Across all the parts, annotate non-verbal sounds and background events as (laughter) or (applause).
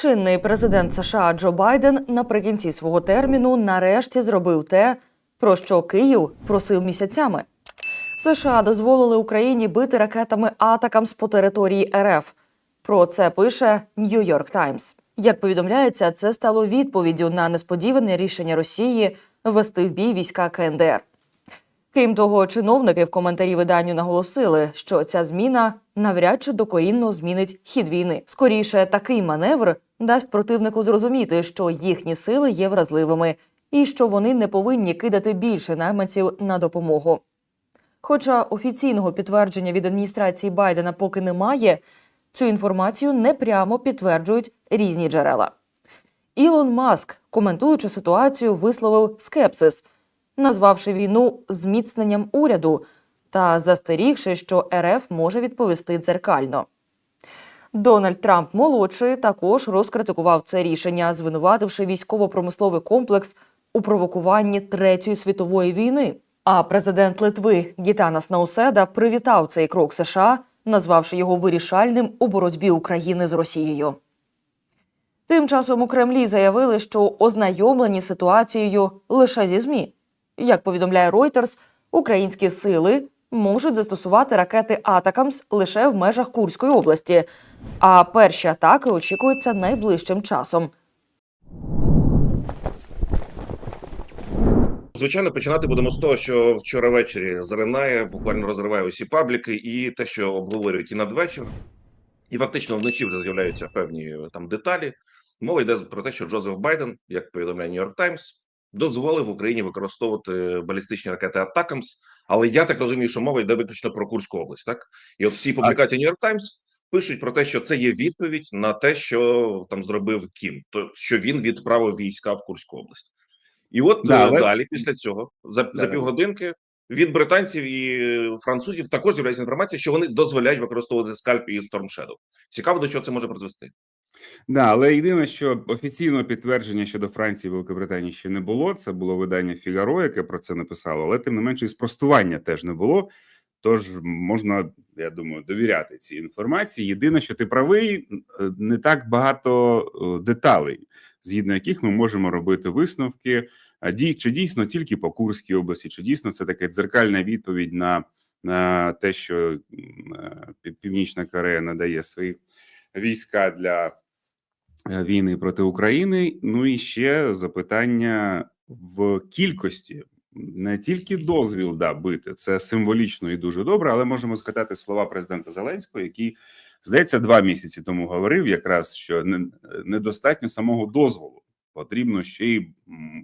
Чинний президент США Джо Байден наприкінці свого терміну нарешті зробив те, про що Київ просив місяцями. США дозволили Україні бити ракетами атакамс по території РФ. Про це пише Нью-Йорк Таймс. Як повідомляється, це стало відповіддю на несподіване рішення Росії ввести в бій війська КНДР. Крім того, чиновники в коментарі виданню наголосили, що ця зміна навряд чи докорінно змінить хід війни. Скоріше, такий маневр дасть противнику зрозуміти, що їхні сили є вразливими і що вони не повинні кидати більше найманців на допомогу. Хоча офіційного підтвердження від адміністрації Байдена поки немає, цю інформацію непрямо підтверджують різні джерела. Ілон Маск, коментуючи ситуацію, висловив скепсис, назвавши війну зміцненням уряду та застерігши, що РФ може відповісти дзеркально. Дональд Трамп молодший також розкритикував це рішення, звинувативши військово-промисловий комплекс у провокуванні Третьої світової війни. А президент Литви Гітанас Науседа привітав цей крок США, назвавши його вирішальним у боротьбі України з Росією. Тим часом у Кремлі заявили, що ознайомлені ситуацією лише зі ЗМІ. Як повідомляє Reuters, українські сили можуть застосувати ракети Атакамс лише в межах Курської області, а перші атаки очікуються найближчим часом. Звичайно, починати будемо з того, що вчора ввечері заринає, буквально розриває усі пабліки, і те, що обговорюють і надвечір, і фактично вночі вже з'являються певні е, там деталі. Мова йде про те, що Джозеф Байден, як повідомляє Нью-Йорк Таймс, дозволив Україні використовувати балістичні ракети Атакамс. Але я так розумію, що мова йде виключно про Курську область. Так і от в цій публікації Нью-Йорк Таймс пишуть про те, що це є відповідь на те, що там зробив Кім, то що він відправив війська в Курську область. І от Да, е, але- далі, після цього, за, за півгодинки, від британців і французів також з'являється інформація, що вони дозволяють використовувати скальп і Storm Shadow. Цікаво, до чого це може призвести. Да, але єдине, що офіційного підтвердження щодо Франції і Великобританії ще не було. Це було видання Фігаро, яке про це написало, але тим не менше і спростування теж не було. Тож можна, я думаю, довіряти цій інформації. Єдине, що ти правий, е, не так багато е, деталей, згідно яких ми можемо робити висновки. А дій чи дійсно тільки по Курській області, чи дійсно це така дзеркальна відповідь на, на те, що е, Пів- Північна Корея надає свої війська для війни проти України. Ну і ще запитання в кількості. Не тільки дозвіл да бити, це символічно і дуже добре, але можемо згадати слова президента Зеленського, який здається два місяці тому говорив, якраз що не, недостатньо самого дозволу, потрібно ще й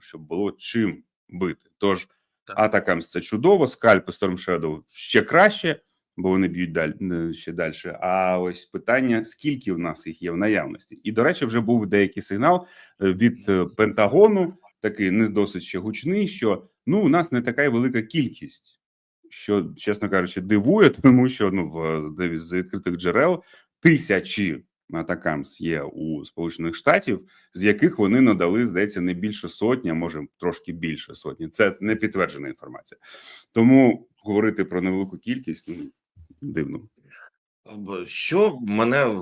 щоб було чим бити. Тож Так. атакам це чудово, скальпи Storm Shadow ще краще, бо вони б'ють далі ще далі. А ось питання: скільки в нас їх є в наявності? І до речі, вже був деякий сигнал е, від е, Пентагону, такий не досить ще гучний, що ну у нас не така велика кількість, що чесно кажучи, дивує, (laughs) тому що ну в з відкритих джерел тисячі атакамс є у Сполучених Штатів, з яких вони надали, здається, не більше сотні, а може трошки більше сотні. Це не підтверджена інформація. Тому говорити про невелику кількість ну, дивно. Що мене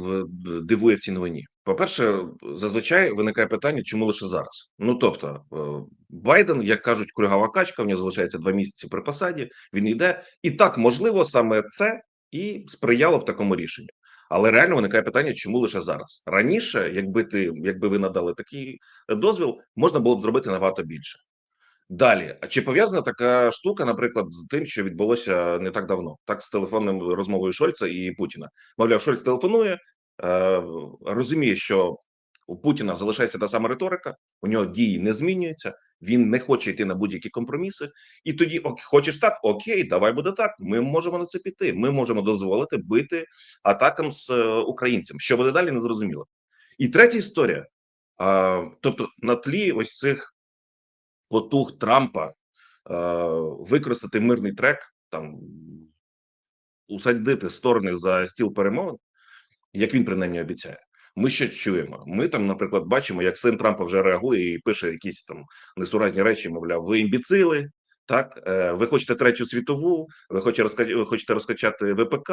дивує в цій новині? По-перше, зазвичай виникає питання, чому лише зараз. Ну тобто, е, Байден, як кажуть, кульгава качка, в нього залишається два місяці при посаді. Він йде, і так можливо, саме це і сприяло б такому рішенню. Але реально виникає питання, чому лише зараз? Раніше, якби ти, якби ви надали такий дозвіл, можна було б зробити набагато більше. Далі, а чи пов'язана така штука, наприклад, з тим, що відбулося не так давно, так з телефонним розмовою Шольца і Путіна? Мовляв, Шольц телефонує, е, розуміє, що у Путіна залишається та сама риторика, у нього дії не змінюються, він не хоче йти на будь-які компроміси. І тоді, ок, хочеш так, окей, давай буде так. Ми можемо на це піти. Ми можемо дозволити бити атакам з е, українцям. Що буде далі, не зрозуміло. І третя історія. Тобто, на тлі ось цих потуг Трампа е, використати мирний трек, там усадити сторони за стіл перемовин, як він принаймні обіцяє. Ми що чуємо? Ми там, наприклад, бачимо, як син Трампа вже реагує і пише якісь там несуразні речі. Мовляв, ви імбіцили, так е, ви хочете третю світову, ви хочете розка... ви хочете розкачати ВПК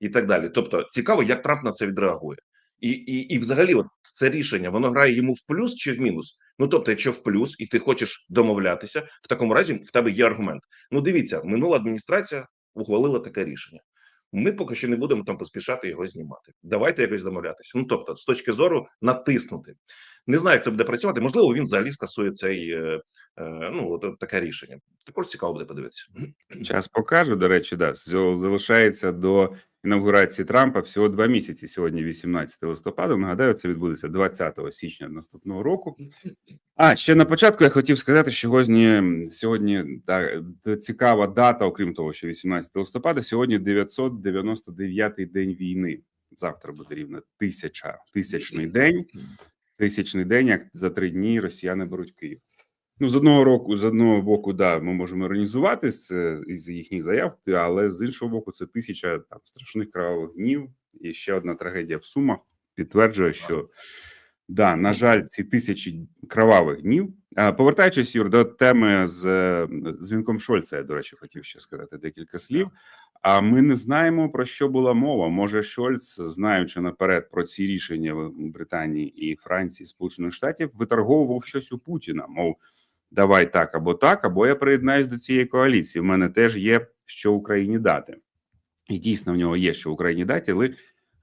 і так далі. Тобто, цікаво, як Трамп на це відреагує. І, і, і взагалі, от це рішення воно грає йому в плюс чи в мінус. Ну тобто, якщо в плюс, і ти хочеш домовлятися, в такому разі в тебе є аргумент. Ну, дивіться, минула адміністрація ухвалила таке рішення. Ми поки що не будемо там поспішати його знімати. Давайте якось домовлятися. Ну тобто, з точки зору натиснути. Не знаю, як це буде працювати. Можливо, він взагалі скасує цей е, е, ну от, таке рішення. Також цікаво буде подивитися. Час покаже. До речі, да залишається до інаугурації Трампа всього два місяці. Сьогодні 18 листопада. Нагадаю, це відбудеться 20 січня наступного року. А ще на початку я хотів сказати, що сьогодні сьогодні да, цікава дата, окрім того, що 18 листопада. Сьогодні 999-й день війни. Завтра буде рівно тисяча тисячний день. Тисячний день, як за три дні росіяни беруть Київ. Ну, з одного року, з одного боку, да, ми можемо іронізувати з, із їхніх заяв, але з іншого боку, це тисяча там страшних кровавих днів. І ще одна трагедія в Сумах підтверджує, що да, на жаль, ці тисячі кровавих днів. Повертаючись Юр, до теми з е, дзвінком Шольца, я до речі, хотів ще сказати декілька слів. А ми не знаємо про що була мова. Може, Шольц, знаючи наперед про ці рішення в Британії і Франції, Сполучених Штатів, виторговував щось у Путіна. Мов, давай так або так, або я приєднаюсь до цієї коаліції. В мене теж є що Україні дати. І дійсно в нього є що Україні дати, але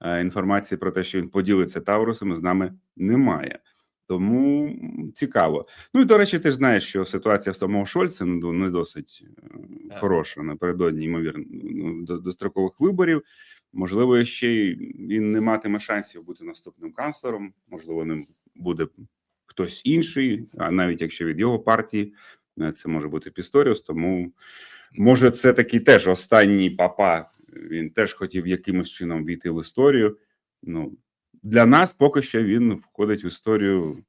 е, інформації про те, що він поділиться Таурусами, з нами немає. Тому цікаво. Ну і до речі, ти ж знаєш, що ситуація в самого Шольца не досить е, Так. хороша напередодні, ймовірно, ну, до дострокових виборів. Можливо, ще й він не матиме шансів бути наступним канцлером. Можливо, ним буде хтось інший, а навіть якщо від його партії, е, це може бути Пісторіус. Тому може, це такий теж останній папа. Він теж хотів якимось чином війти в історію. Ну для нас поки що він входить в історію.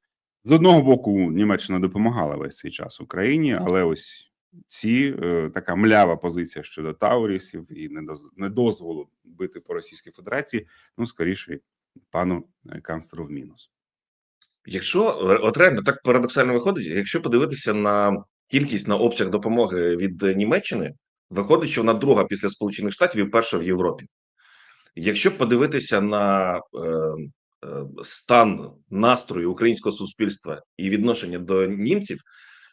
З одного боку, Німеччина допомагала весь цей час Україні, але ось ці е, така млява позиція щодо Таурісів і недоз- недозволу бити по Російській Федерації. Ну скоріше, пану канцлеру в мінус. Якщо е, от реально так парадоксально виходить, якщо подивитися на кількість на обсяг допомоги від Німеччини, виходить, що вона друга після Сполучених Штатів і перша в Європі. Якщо подивитися на е, е, стан настрою українського суспільства і відношення до німців,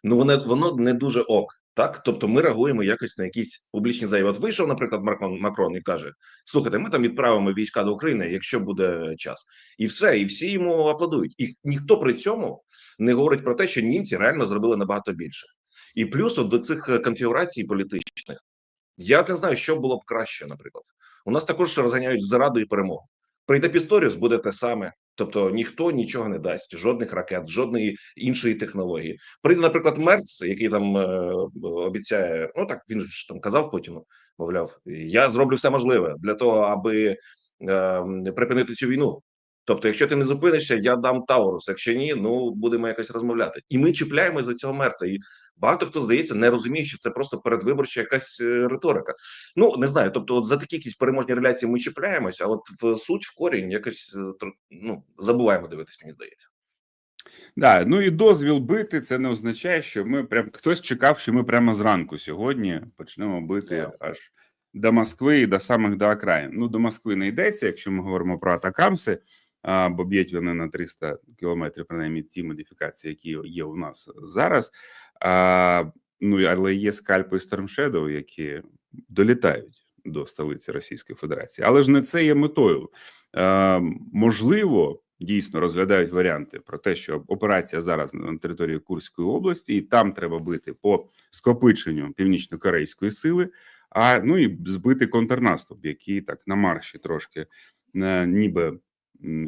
ну воно воно не дуже ок. Так, тобто ми реагуємо якось на якісь публічні заяви. От вийшов, наприклад, Макрон Макрон і каже: слухайте, ми там відправимо війська до України, якщо буде час, і все, і всі йому аплодують. І ніхто при цьому не говорить про те, що німці реально зробили набагато більше. І плюс до цих е, конфігурацій політичних я не знаю, що було б краще, наприклад. У нас також розганяють зараду і перемогу. Прийде Пісторіус, буде те саме. Тобто ніхто нічого не дасть, жодних ракет, жодної іншої технології. Прийде, наприклад, Мерц, який там е, обіцяє, ну так він ж там казав Путіну, мовляв, я зроблю все можливе для того, аби е, припинити цю війну. Тобто, якщо ти не зупинишся, я дам Таурус. Якщо ні, ну будемо якось розмовляти. І ми чіпляємо за цього мерца. І багато хто здається, не розуміє, що це просто передвиборча якась е, риторика. Ну не знаю. Тобто, от за такі якісь переможні реляції ми чіпляємося, а от в суть в корінь якось е, ну забуваємо дивитись, мені здається. Да, ну і дозвіл бити це не означає, що ми прям хтось чекав, що ми прямо зранку сьогодні почнемо бити Да. аж до Москви і до самих до окраїн. Ну до Москви не йдеться, якщо ми говоримо про атакамси, бо б'ють вони на 300 кілометрів, принаймні ті модифікації, які є у нас зараз. Ну але є скальпи Storm Shadow, які долітають до столиці Російської Федерації, але ж не це є метою. Можливо, дійсно розглядають варіанти про те, що операція зараз на території Курської області, і там треба бити по скопиченню північно-корейської сили, а ну і збити контрнаступ, який так на марші трошки е, ніби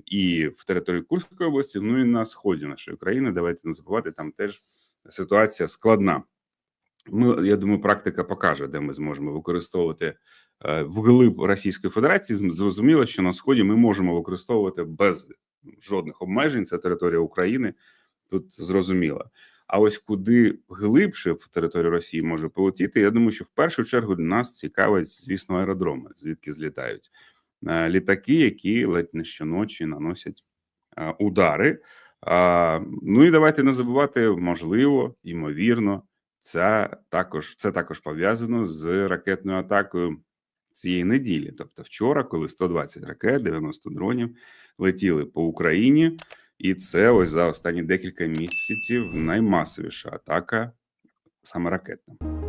і в території Курської області, ну і на сході нашої країни. Давайте не забувати, там теж ситуація складна. Ми, я думаю, практика покаже, де ми зможемо використовувати е, вглиб Російської Федерації. Зрозуміло, що на сході ми можемо використовувати без жодних обмежень. Це територія України. Тут зрозуміло. А ось куди глибше в територію Росії може полетіти, я думаю, що в першу чергу нас цікавить, звісно, аеродроми, звідки злітають літаки, які ледь не щоночі наносять е, удари. Ну і давайте не забувати, можливо, ймовірно, це також це також пов'язано з ракетною атакою цієї неділі. Тобто, вчора, коли 120 ракет, 90 дронів летіли по Україні, і це ось за останні декілька місяців наймасовіша атака саме ракетна.